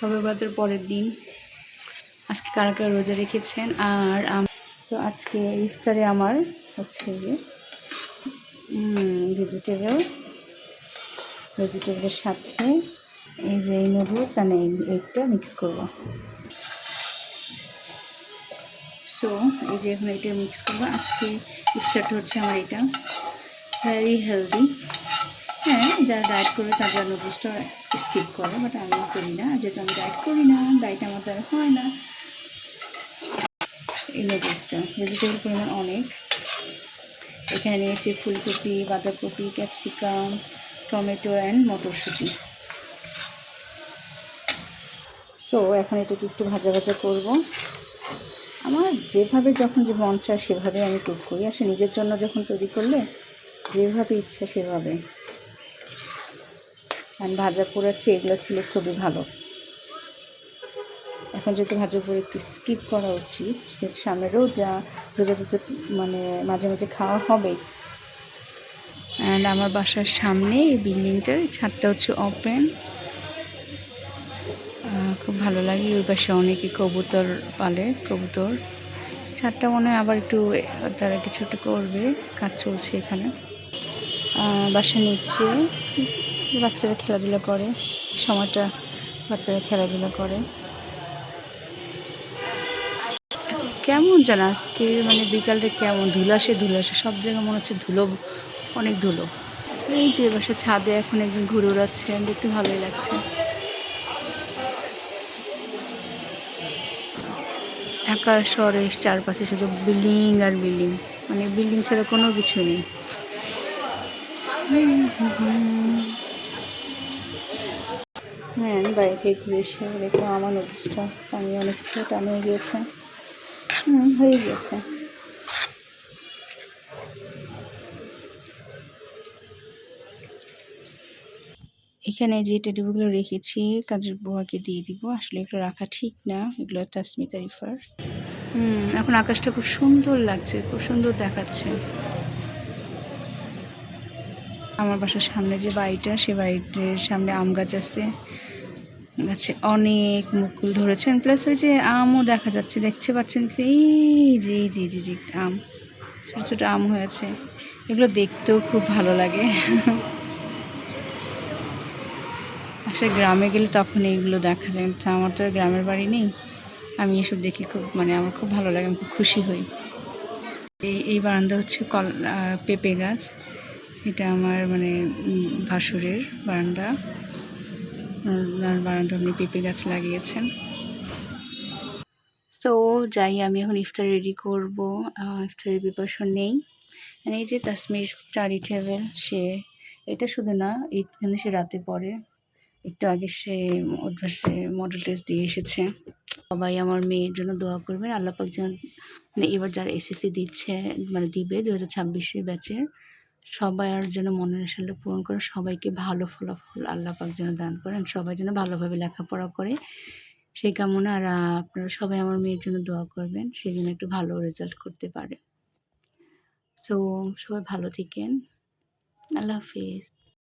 সবে পরের দিন। আজকে কারা কারা রোজা রেখেছেন? আর তো আজকে ইফতারে আমার হচ্ছে যে ভেজিটেবল ভেজিটেবলের সাথে এই যে এই নুডলস আর এই এগটা মিক্স করব। সো এই যে এখন এটা মিক্স করব। আজকে ইফতারটা হচ্ছে আমার এটা। ভেরি হেলদি হ্যাঁ যারা ডায়েট করে তারা নুডলসটা স্কিপ করে বাট আমি করি না। যেহেতু আমি ডায়েট করি না ডায়েট আমার দ্বারা হয় না। এই নুডলসটা ভেজিটেবল পরিমাণ অনেক। এখানে নিয়েছি ফুলকপি, বাঁধাকপি ক্যাপসিকাম টমেটো অ্যান্ড মটরশুঁটি। সো এখন এটাকে একটু ভাজা ভাজা করব। আমার যেভাবে যখন যে মন চায় সেভাবে আমি কুক করি। আসলে নিজের জন্য যখন তৈরি করলে যেভাবে ইচ্ছা সেভাবে। আর ভাজা পোড়াচ্ছি এগুলো খেলে খুবই ভালো। এখন যেহেতু ভাজা পরে একটু স্কিপ করা উচিত যেহেতু সামনে রোজা তো মানে মাঝে মাঝে খাওয়া হবেই। অ্যান্ড আমার বাসার সামনে এই বিল্ডিংটার ছাদটা হচ্ছে ওপেন খুব ভালো লাগে, ওই পাশে অনেকে কবুতর পালে, কবুতর। ছাদটা মনে হয় আবার একটু, তারা কিছু একটা করবে, কাজ চলছে এখানে। বাসা নিচ্ছে বাচ্চারা খেলাধুলা করে, সময়টা বাচ্চারা খেলাধুলা করে। কেমন জানো আজকে মানে বিকালটা কেমন, ধুলাসে ধুলাসে, সব জায়গায় মনে হচ্ছে ধুলো, অনেক ধুলো। এই যে বাসা ছাদে এখন একদিন ঘুরে উড়াচ্ছে দেখতে ভালোই লাগছে। ঢাকা শহরের চারপাশে শুধু বিল্ডিং আর বিল্ডিং মানে বিল্ডিং ছাড়া কোনো কিছু নেই। বাড়ি ঘুরে এসে দেখো আমার নদীটা পানি অনেক টান হয়ে গিয়েছে। হুম হয়ে গেছে এখানে যে টেডিগুলো রেখেছি, কাজের বুয়াকে দিয়ে দিব। আসলে এগুলো রাখা ঠিক না, এগুলো তাসমিতা রিফার। হুম, এখন আকাশটা খুব সুন্দর লাগছে, খুব সুন্দর দেখাচ্ছে। আমার বাসার সামনে যে বাড়িটা, সে বাড়িটার সামনে আম গাছ আছে। গাছে অনেক মুকুল ধরেছেন। প্লাস ওই যে আমও দেখা যাচ্ছে, দেখতে পাচ্ছেন কি? এই যে যে জি জি আম, ছোটো ছোটো আম হয়েছে এগুলো দেখতেও খুব ভালো লাগে। আসলে গ্রামে গেলে তখন এইগুলো দেখা যায়। কিন্তু আমার তো গ্রামের বাড়ি নেই। আমি এসব দেখি খুব মানে আমার খুব ভালো লাগে, আমি খুব খুশি হই। এই এই বারান্দা হচ্ছে কল পেঁপে গাছ। এটা আমার মানে ভাসুরের বারান্দা। বারান্দা পেঁপে গাছ লাগিয়েছেন। তো যাই, আমি এখন ইফতার রেডি করব। ইফতারের প্রিপারেশন নেই। মানে এই যে তাসমির স্টাডি টেবিল সে, এটা শুধু না, এখানে সে রাতে পড়ে। একটু আগে সে অভ্যাসে মডেল টেস্ট দিয়ে এসেছে। সবাই আমার মেয়ের জন্য দোয়া করবেন। আল্লাপাক যেন মানে এবার যারা এসএসসি দিচ্ছে মানে দিবে দু হাজার ছাব্বিশে ব্যাচের সবাই আর যেন মনের আসলে পূরণ করে, সবাইকে ভালো ফলাফল আল্লাপাক যেন দান করেন, সবাই যেন ভালোভাবে লেখাপড়া করে। সেই কামনা আর আপনারা সবাই আমার মেয়ের জন্য দোয়া করবেন সেই জন্য একটু ভালো রেজাল্ট করতে পারে। সো সবাই ভালো থাকেন। আল্লাহ হাফিজ।